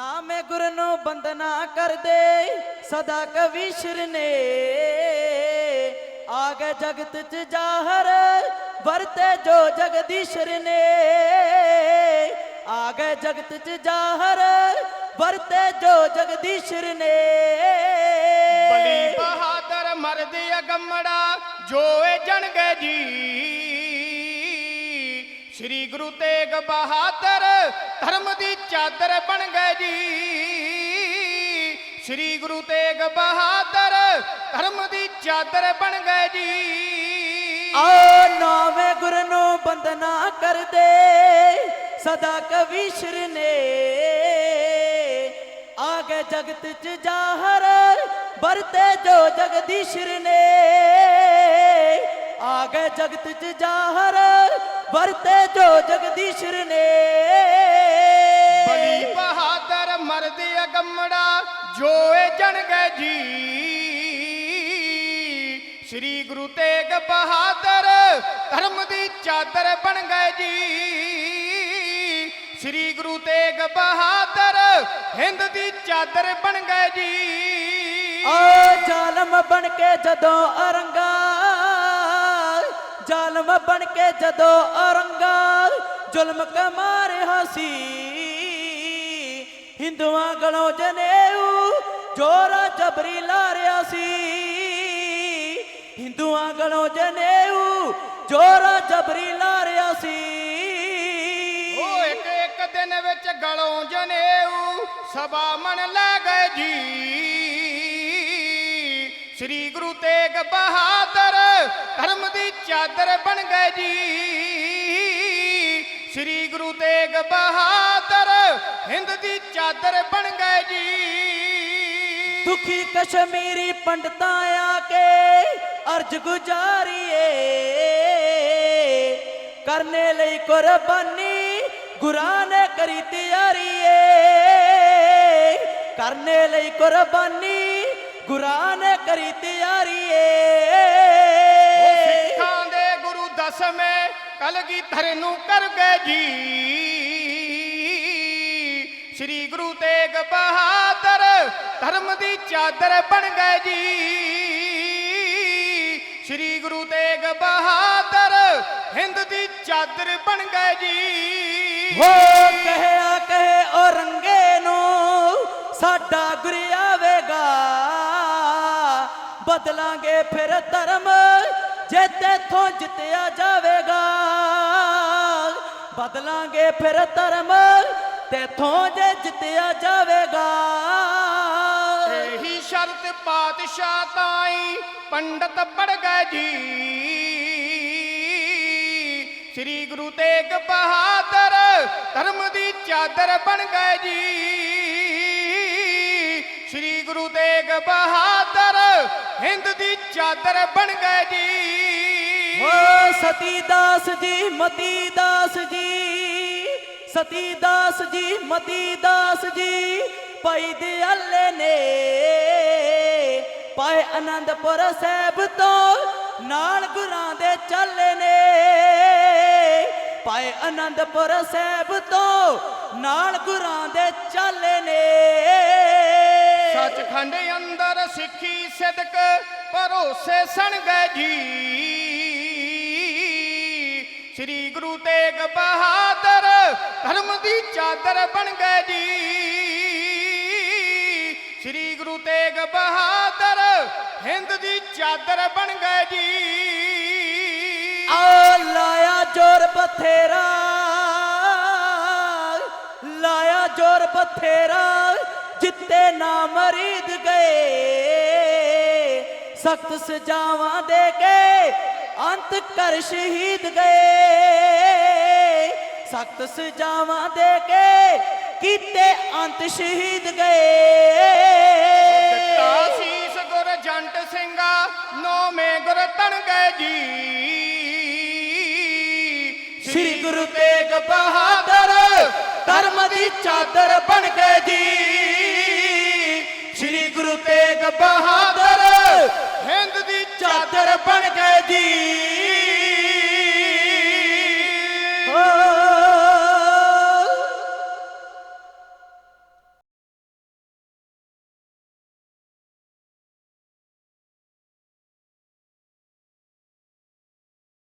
ਨਾਮੇ ਗੁਰ ਨੂੰ ਬੰਦਨਾ ਕਰਦੇ, ਸਦਾ ਕਵੀਸ਼ਰ ਨੇ ਆਗੇ ਜਗਤ ਚ ਜਾਹਰ, ਵਰਤੇ ਜੋ ਜਗਦੀਸ਼ਰ ਨੇ ਆਗੇ ਜਗਤ ਚ ਜਾਹਰ, ਵਰਤੇ ਜੋ ਜਗਦੀਸ਼ਰ ਨੇ ਬਲੀ ਬਹਾਦਰ ਮਰਦ ਅਗੰਮੜਾ ਜੋ ਏ ਜਣਗੇ ਜੀ। ਸ੍ਰੀ ਗੁਰੂ ਤੇਗ ਬਹਾਦਰ ਧਰਮ ਦੀ ਚਾਦਰ ਬਣ ਗਏ ਜੀ। ਸ੍ਰੀ ਗੁਰੂ ਤੇਗ ਬਹਾਦਰ ਧਰਮ ਦੀ ਚਾਦਰ ਬਣ ਗਏ ਜੀ। ਆ ਨਾਵੇਂ ਗੁਰ ਨੂੰ ਬੰਦਨਾ ਕਰਦੇ, ਸਦਾ ਕਵੀਸ਼ਰ ਨੇ। ਆਗੇ ਜਗਤ ਚ ਜਾਹਰ, ਵਰਤੇ ਜੋ ਜਗਦੀਸ਼ਰ ਨੇ। ਆਗੇ ਜਗਤ ਚ ਜਾਹਰ ਵਰਤੇ ਜੋ ਜਗਦੀਸ਼ਰ ਨੇ। ਬਲੀ ਬਹਾਦਰ ਮਰਦ ਅਗੰਮੜਾ ਜੋ ਏ ਜਣਗੇ ਜੀ। ਸ੍ਰੀ ਗੁਰੂ ਤੇਗ ਬਹਾਦਰ ਧਰਮ ਦੀ ਚਾਦਰ ਬਣ ਗਏ ਜੀ। ਸ੍ਰੀ ਗੁਰੂ ਤੇਗ ਬਹਾਦਰ ਹਿੰਦ ਦੀ ਚਾਦਰ ਬਣ ਗਏ ਜੀ। ਆ ਜ਼ਾਲਮ ਬਣ ਕੇ ਜਦੋਂ ਅਰੰਗਾ ਜ਼ਾਲਮ ਬਣ ਕੇ ਜਦੋਂ ਅਰੰਗਾ ਜ਼ੁਲਮ ਕਮਾ ਰਿਹਾ ਸੀ, ਹਿੰਦੂਆਂ ਗਲੋਂ ਜਨੇਊ ਜੋਰਾ ਜਬਰੀ ਲਾ ਰਿਹਾ ਸੀ, ਹਿੰਦੂਆਂ ਗਲੋਂ ਜਨੇਊ ਜੋਰਾ ਜਬਰੀ ਲਾ ਰਿਹਾ ਸੀ। ਉਹ ਇੱਕ ਇੱਕ ਦਿਨ ਵਿੱਚ ਗਲੋਂ ਜਨੇਊ ਸਭਾ ਮਨ ਲੈ ਗਏ ਜੀ। ਸ੍ਰੀ ਗੁਰੂ ਤੇਗ ਬਹਾਦਰ ਧਰਮ ਦੀ ਚਾਦਰ ਬਣ ਗਏ ਜੀ। ਸ੍ਰੀ ਗੁਰੂ ਤੇਗ ਬਹਾਦਰ ਹਿੰਦ ਦੀ ਚਾਦਰ ਬਣ ਗਏ ਜੀ। ਦੁਖੀ ਕਸ਼ਮੀਰੀ ਪੰਡਤਾਂ ਆ ਕੇ ਅਰਜ ਗੁਜ਼ਾਰੀਏ। ਕਰਨੇ ਲਈ ਕੁਰਬਾਨੀ ਗੁਰਾਂ ਨੇ ਕਰੀ ਤਿਆਰੀਏ। ਕਰਨੇ ਲਈ ਕੁਰਬਾਨੀ ਗੁਰਾਂ ਨੇ ਕਰੀ ਤਿਆਰੀਏ। ਉਹ ਸਿੱਖਾਂ ਦੇ ਗੁਰੂ ਦਸਵੇਂ ਕਲਗੀਧਰ ਨੂੰ ਕਰ ਗਏ ਜੀ। ਸ੍ਰੀ ਗੁਰੂ ਤੇਗ ਬਹਾਦਰ ਧਰਮ ਦੀ ਚਾਦਰ ਬਣ ਗਏ ਜੀ। ਸ੍ਰੀ ਗੁਰੂ ਤੇਗ ਬਹਾਦਰ ਹਿੰਦ ਦੀ ਚਾਦਰ ਬਣ ਗਏ ਜੀ। ਹੋ ਕਹਿਆ ਬਦਲਾਂਗੇ ਫਿਰ ਧਰਮ, ਜੇ ਤੇਥੋਂ ਜਿੱਤਿਆ ਜਾਵੇਗਾ। ਬਦਲਾਂਗੇ ਫਿਰ ਧਰਮ, ਤੇਥੋਂ ਜੇ ਜਿੱਤਿਆ ਜਾਵੇਗਾ। ਇਹੀ ਸ਼ਰਤ ਪਾਤਸ਼ਾਹ ਤਾਈ, ਪੰਡਤ ਪੜ ਗਏ ਜੀ। ਸ੍ਰੀ ਗੁਰੂ ਤੇਗ ਬਹਾਦਰ ਧਰਮ ਦੀ ਚਾਦਰ ਬਣ ਗਏ ਜੀ। ਸ੍ਰੀ ਗੁਰੂ ਤੇਗ ਬਹਾਦਰ ਹਿੰਦ ਦੀ ਚਾਦਰ ਬਣ ਗਏ ਜੀ। ਓ ਸਤੀ ਦਾਸ ਜੀ, ਮਤੀ ਦਾਸ ਜੀ। ਸਤੀ ਦਾਸ ਜੀ, ਮਤੀ ਦਾਸ ਜੀ। ਭਾਈ ਦਿਆਲੇ ਨੇ ਪਾਏ ਆਨੰਦਪੁਰ ਸਾਹਿਬ ਤੋਂ ਨਾਲ ਗੁਰਾਂ ਦੇ ਚੱਲੇ ਨੇ। ਪਾਏ ਆਨੰਦਪੁਰ ਸਾਹਿਬ ਤੋਂ ਨਾਲ ਗੁਰਾਂ ਦੇ ਚੱਲੇ ਨੇ। ਸੱਚਖੰਡ ਅੰਦਰ ਸਿੱਖੀ ਸਿਦਕ ਭਰੋਸੇ ਸਣ ਗਏ ਜੀ। ਸ੍ਰੀ ਗੁਰੂ ਤੇਗ ਬਹਾਦਰ ਧਰਮ ਦੀ ਚਾਦਰ ਬਣ ਗਏ ਜੀ। ਸ੍ਰੀ ਗੁਰੂ ਤੇਗ ਬਹਾਦਰ ਹਿੰਦ ਦੀ ਚਾਦਰ ਬਣ ਗਏ ਜੀ। ਆ ਲਾਇਆ ਜੋਰ ਬਥੇਰਾ, ਲਾਇਆ ਜੋਰ ਬਥੇਰਾ। ਜਿੱਤੇ ਨਾ ਮਰੀਦ ਗਏ। ਸਖਤ ਸਜਾਵਾਂ ਦੇ ਕੇ ਅੰਤ ਕਰ ਸ਼ਹੀਦ ਗਏ। ਸਖਤ ਸਜਾਵਾਂ ਦੇ ਕੇ ਕੀਤੇ ਅੰਤ ਸ਼ਹੀਦ ਗਏ। ਦਿੱਤਾ ਸੀਸ ਗੁਰ ਜੰਟ ਸਿੰਘਾ ਨੌਵੇਂ ਗੁਰ ਤਣ ਗਏ ਜੀ। ਸ੍ਰੀ ਗੁਰੂ ਤੇਗ ਬਹਾਦਰ ਧਰਮ ਦੀ ਚਾਦਰ ਬਣ ਗਏ ਜੀ। ਤੇਗ ਬਹਾਦਰ ਹਿੰਦ ਦੀ ਚਾਦਰ ਬਣ ਗਏ ਜੀ।